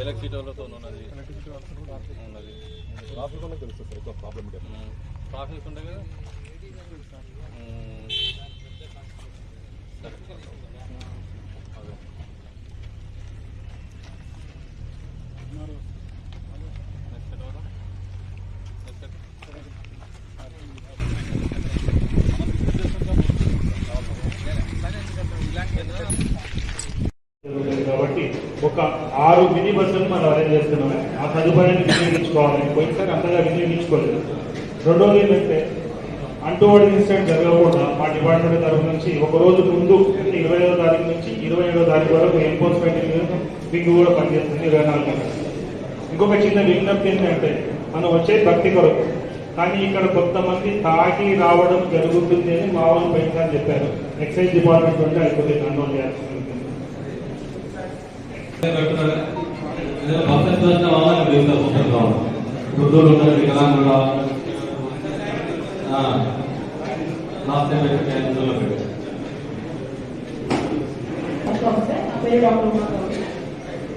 Electricity ఉన్నది ఉన్నది traffic వల్ల తెలుస్తుంది సార్ ఎక్కువ ట్రాఫిక్ ఉండే ఒక ఆరు మినీ బస్సులు మనం అరేంజ్ చేస్తున్నాము. ఆ సదుపాయాన్ని వినియోగించుకోవాలి పోయినసారి అంతగా వినియోగించుకోలేదు. రెండోది ఏంటంటే అంటువాడి ఇన్సిడెంట్ జరగకుండా మా డిపార్ట్మెంట్ తరఫు నుంచి ఒక రోజు ముందు అంటే ఇరవై ఐదో తారీఖు నుంచి ఇరవై ఏడో తారీఖు వరకు ఎన్ఫోర్స్మెంట్ మీకు కూడా పనిచేస్తుంది ఇరవై నాలుగు గంటలు. ఇంకొక చిన్న విజ్ఞప్తి ఏంటంటే మనం వచ్చే భక్తి కొరకు. కానీ ఇక్కడ కొంతమంది తాగి రావడం జరుగుతుంది అని మా వాళ్ళు చెప్పారు. ఎక్సైజ్ డిపార్ట్మెంట్ నుండి అయిపోతే కంట్రోల్ చేయాల్సి ఉంటుంది.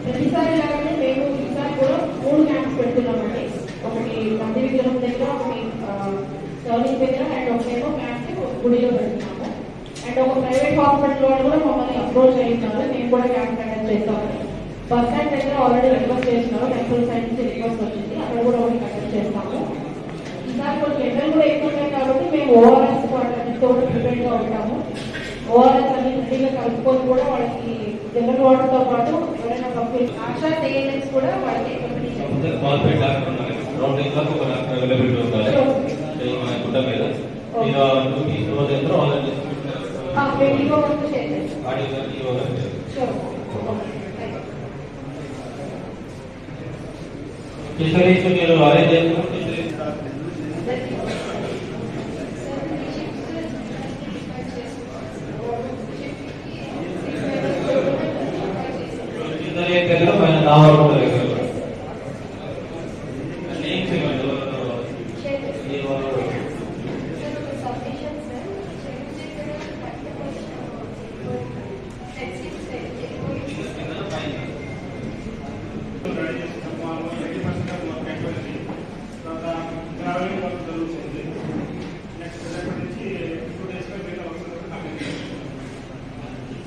ప్రతిసారి లాగానే మేము ఈసారి కూడా మూడు క్యాంప్స్ పెడుతున్నామండి ఒకటి మంది విగ్రహం దగ్గర ఒకటి సర్వీస్ దగ్గర అండ్ ఒకటేమో క్యాంప్ గుడిలో పెడుతున్నాము అండ్ ఒక ప్రైవేట్ హాస్పిటల్ వాళ్ళు కూడా మమ్మల్ని అప్రోచ్ అయ్యినారు మేము కూడా క్యాంప్ కండక్ట్ చేస్తామని బస్ స్టాండ్ దగ్గర ఆల్రెడీ రిక్వెస్ట్ చేసినారు. టెంపుల్ సైడ్ నుంచి రిక్వెస్ట్ వచ్చింది. అక్కడ కూడా ఒకటి కండక్ట్ చేస్తాము. ఈసారి కొంచెం ఎండలు కూడా ఎక్కువ ఉన్నాయి కాబట్టి మేము ఓఆర్ఎస్ కూడా ప్రిపేర్గా ఉంటాము. ఓఆర్ఎస్ అన్ని రెడీగా కలుపుకొని కూడా వాళ్ళకి జనరల్ వాటర్తో పాటు ఎవరైనా పంపిణీ ఆశా టీఎన్ఎస్ కూడా వాళ్ళకి పంపిణీ చేస్తాం క్వాలిఫైడ్ డాక్టర్ ఉన్నారు రౌండ్ క్లాక్ ఒక డాక్టర్ అవైలబిలిటీ ఉండాలి ఈ మన గుడ్డ మీద మీరు డ్యూటీ రోజు ఎంత ఆల్రెడీ పెళ్ళిలో వరకు చేసేస్తాం ఆడియో గారికి ఇవ్వాలి షూర్ ఫిషరీస్ మీరు అరేంజ్ చేస్తున్నారు ఫిషరీస్ ఇద్దరు పైన నా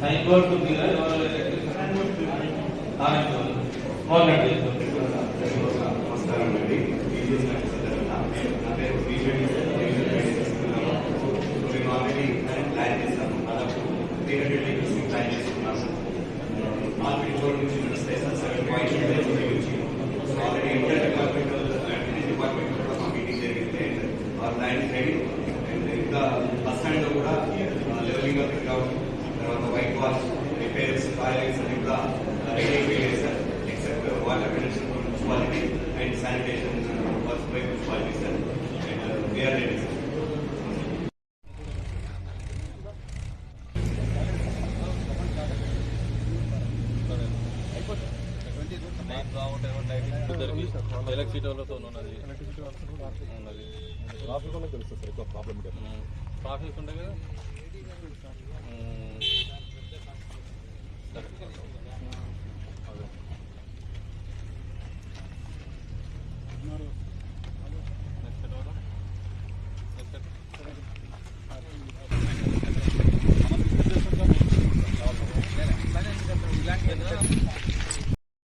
సైన్ బోర్డ్ ఉంది కదా ఎవరు స్మాల్ కట్ చేస్తారు నమస్కారం అండి బిజినెస్ నా పేరు బీజేపీ మేము ఆల్రెడీ ప్లాన్ చేశాము దాదాపు త్రీ హండ్రెడ్ లీటర్స్ ప్లాన్ చేసుకున్నాము మార్కెట్ రోడ్ నుంచి నడిస్తే సార్ సెవెన్ పాయింట్ నుంచి ఆల్రెడీ ఇంటర్ డిపార్ట్మెంట్ డిపార్ట్మెంట్ కూడా మా మీటింగ్ జరిగింది అండ్ ఆ ప్లాన్ రెడీ అండ్ ఇంకా బస్ స్టాండ్ లో కూడా లెవెలింగ్ అప్ గ్రౌండ్ తర్వాత వైట్ వాష్ రిపేర్స్ టాయిలెట్స్ అన్ని కూడా రెడీ అయిపోయాయి sir except water condition municipality and sanitation first by municipality sir and VR ready sir ఉన్నది ట్రాఫిక్ తెలుస్తుంది ప్రాబ్లం ట్రాఫిక్ ఉండే కదా